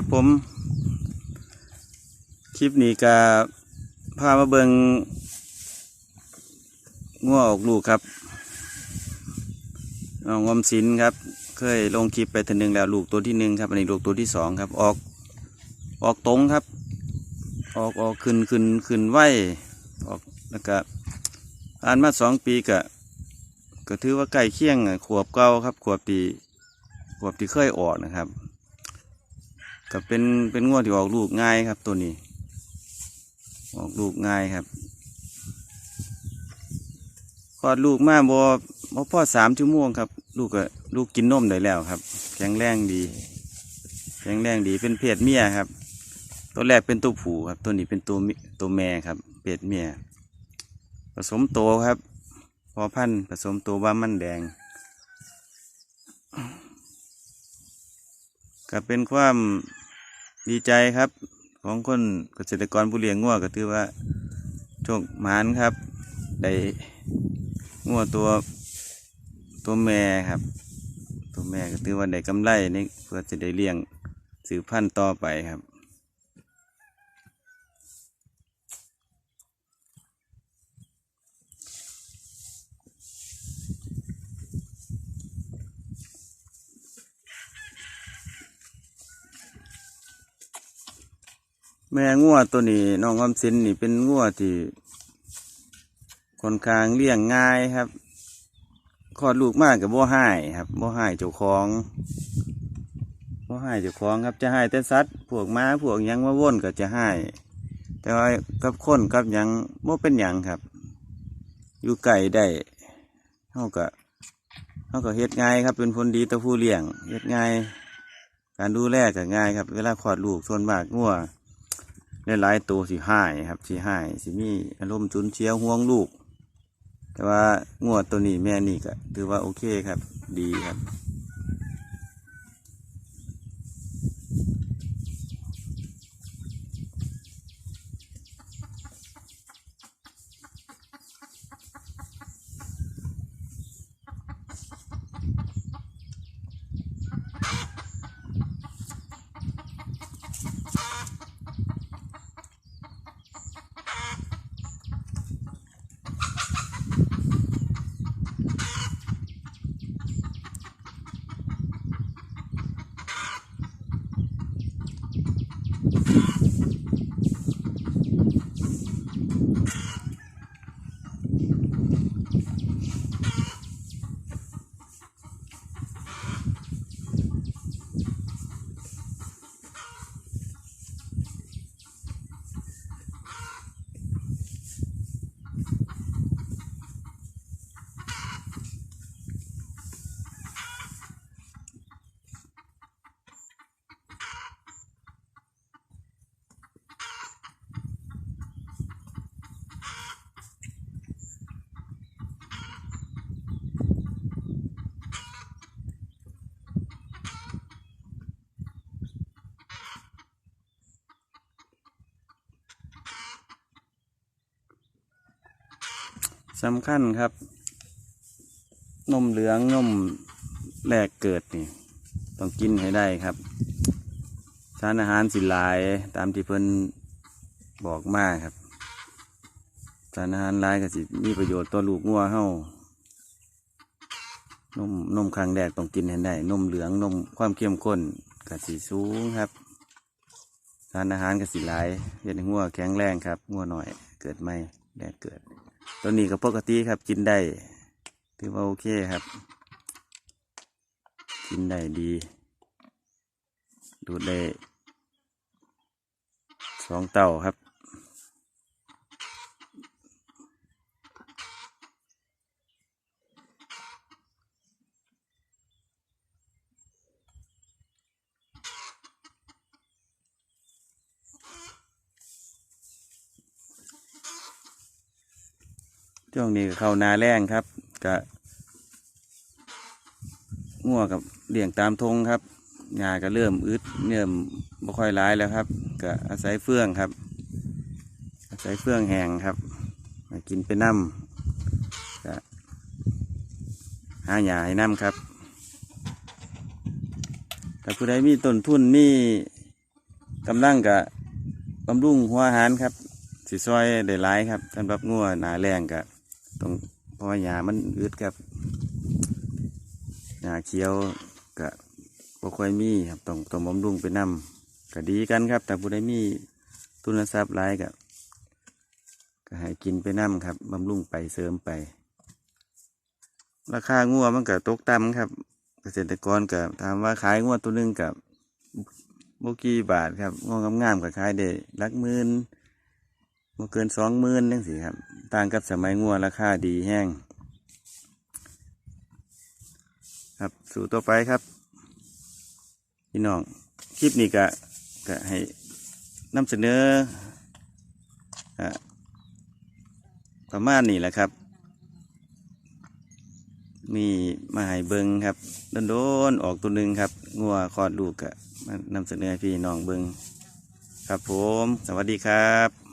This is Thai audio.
ครับผม คลิปนี้ก็พามาเบิงงัวออกลูกครับน้องอมสินครับ เคยลงคลิปไปทีหนึ่งแล้วลูกตัวที่หนึ่งครับอันนี้ลูกตัวที่สองครับ ออกออกตรงครับ ออกออกขึ้นขึ้นขึ้นไหวออกแล้วก็อ่านมาสองปีก็ก็ถือว่าใกล้เคียงขวบเก่าครับ ขวบปีขวบที่เคยออกนะครับ ก็เป็นเป็นงวดที่ออกลูกง่ายครับตัวนี้ ออกลูกง่ายครับคลอดลูกมาบ่บ่พอสามชั่วโมงครับ ลูกก็ลูกกินนมได้แล้วครับ แข็งแรงดี แข็งแรงดีเป็นเพศเมียครับ ตัวแรกเป็นตัวผู้ครับ ตัวนี้เป็นตัวตัวแม่ครับเพศเมีย ผสมโตครับ พอพันธุ์ผสมโตว่ามันแดง ก็เป็นความดีใจครับ ของคนเกษตรกรผู้เลี้ยงงัวก็ถือว่าโชคหมานครับ ได้งัวตัวตัวแม่ครับ ตัวแม่ก็ถือว่าได้กำไรนี่เพื่อจะได้เลี้ยงสืบพันธุ์ต่อไปครับ แม่งัวตัวนี้น้องออมสินนี่เป็นงัวที่ค่อนข้างเลี้ยงง่ายครับคลอดลูกมากกับบ่หายครับบ่หายเจ้าของบ่หายเจ้าของครับจะหายแต่สัตว์พวกม้าพวกยังมาว่นก็จะหายแต่ว่ากับคนกับยังบ่เป็นหยังครับ อยู่ไก่ได้เท่ากับเท่ากับเฮ็ดง่ายครับ เป็นคนดีต่อผู้เลี้ยงเฮ็ดง่าย การดูแลก็ง่ายครับ เวลาคลอดลูกส่วนมากงัว หลายตัวสีหายครับสีหายสีมีอารมณ์จุนเชียวห่วงลูก แต่ว่างวดตัวนี้แม่นี่ก็ถือว่าโอเคครับ ดีครับ สำคัญครับ นมเหลืองนมแรกเกิดนี่ ต้องกินให้ได้ครับสารอาหารสิหลายตามที่เพิ่นบอกมาครับ สารอาหารหลายก็สิมีประโยชน์ต่อลูกงัวเฮานมนมครั้งแรกต้องกินให้ได้ นมเหลืองนมความเข้มข้นก็สิสูงครับสารอาหารก็สิหลายเฮ็ดให้งัวแข็งแรงครับงัวหน่อยเกิดไม่แรกเกิด ตัวนี้ก็ปกติครับกินได้ถือว่าโอเคครับ กินได้ดี ดูดได้สองเต่าครับ ช่วงนี้ก็เข้านาแรงครับกะงัวกับเลี้ยงตามทงครับหญ้าก็เริ่มอึดเริ่มบ่ค่อยร้ายแล้วครับก็อาศัยเฟื่องครับ อาศัยเฟื่องแห้งครับมากินไปน้ำก็หาหญ้าให้น้ำครับถ้าผู้ใดมีต้นทุนมีกำลังกะบำรุงหัวอาหารครับสิซอยได้หลายครับสำหรับงัวหนาแรงกะ ต้องพราะว่าหญ้ามันอึดครับหญ้าเขียวกะบ่ค่อยมีครับต้องต้องบำรุงไปนำก็ดีกันครับ แต่ผู้ใดมีทุนทรัพย์หลายกะก็ให้กินไปนำครับบำรุงไปเสริมไป ราคางัวมันก็ตกต่ำครับ เกษตรกรก็ถามว่าขายงัวตัวหนึงกับโบกี่บาทครับงัวงามๆก็ขายได้ลักหมื่นบ่เกินสองหมื่นนั่นสิครับ ต่างกับสมัยงัวราคาดีแห้ง ครับสู่ต่อไปครับ พี่น้อง คลิปนี้ก็ก็ให้นำเสนอประมาณนี้แหละครับ มีมาให้เบิงครับโดนๆออกตัวหนึ่งครับ งัวคลอดลูกกะนำเสนอพี่น้องเบิงครับผม สวัสดีครับ